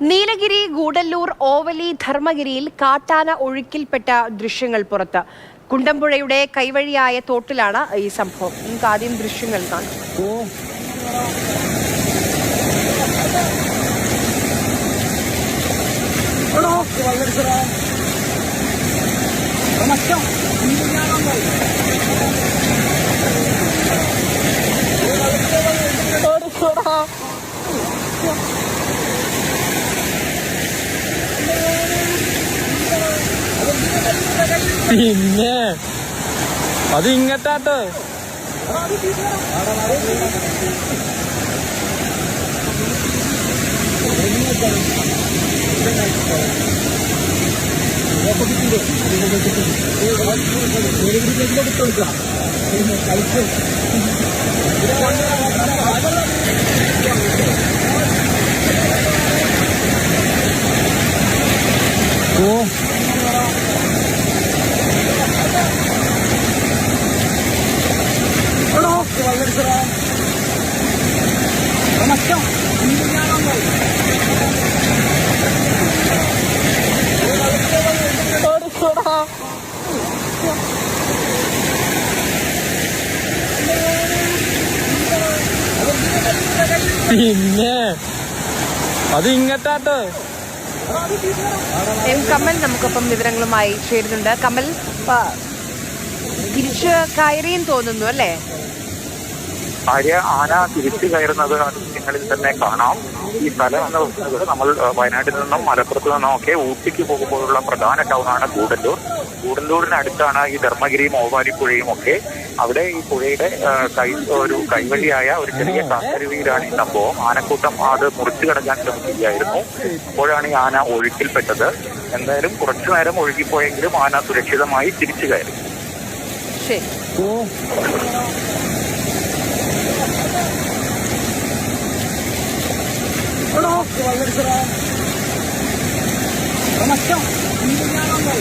നീലഗിരി ഗൂഡല്ലൂർ ഓവലി ധർമ്മഗിരിയിൽ കാട്ടാന ഒഴുക്കിൽപ്പെട്ട ദൃശ്യങ്ങൾ പുറത്ത്. കുണ്ടമ്പുഴയുടെ കൈവഴിയായ തോട്ടിലാണ് ഈ സംഭവം. നമുക്ക് ആദ്യം ദൃശ്യങ്ങൾ കാണാം. പിന്നെ അത് ഇങ്ങട്ടാട്ടോ. ഓ. പിന്നെ അത് ഇങ്ങട്ടാട്ടോ. എം കമൽ നമുക്കൊപ്പം വിവരങ്ങളുമായി ചേരുന്നുണ്ട്. കമൽ തിരിച്ച് കയറിയും തോന്നുന്നു അല്ലേ? ആര്യ ആന തിരിച്ചു കയറുന്നത് ദൃശ്യങ്ങളിൽ തന്നെ കാണാം. ഈ സ്ഥലം എന്ന് പറയുന്നത് നമ്മൾ വയനാട്ടിൽ നിന്നും മലപ്പുറത്ത് നിന്നും ഒക്കെ ഊട്ടിക്ക് പോകുമ്പോഴുള്ള പ്രധാന ടൗണാണ് കൂടല്ലൂർ കൂടല്ലൂരിന് അടുത്താണ് ഈ ധർമ്മഗിരിയും ഓവാലിപ്പുഴയും ഒക്കെ. അവിടെ ഈ പുഴയുടെ കൈ ഒരു കൈവഴിയായ ഒരു ചെറിയ കാക്കരുവിയിലാണ് ഈ സംഭവം. ആനക്കൂട്ടം അത് മുറിച്ചു കടക്കാൻ ശ്രമിക്കുകയായിരുന്നു. അപ്പോഴാണ് ഈ ആന ഒഴുക്കിൽപ്പെട്ടത്. എന്തായാലും കുറച്ചു നേരം ഒഴുകിപ്പോയെങ്കിലും ആന സുരക്ഷിതമായി തിരിച്ചു കയറി. Baktı varlık sıra. Tamam, tamam. Şimdi bir yalan var.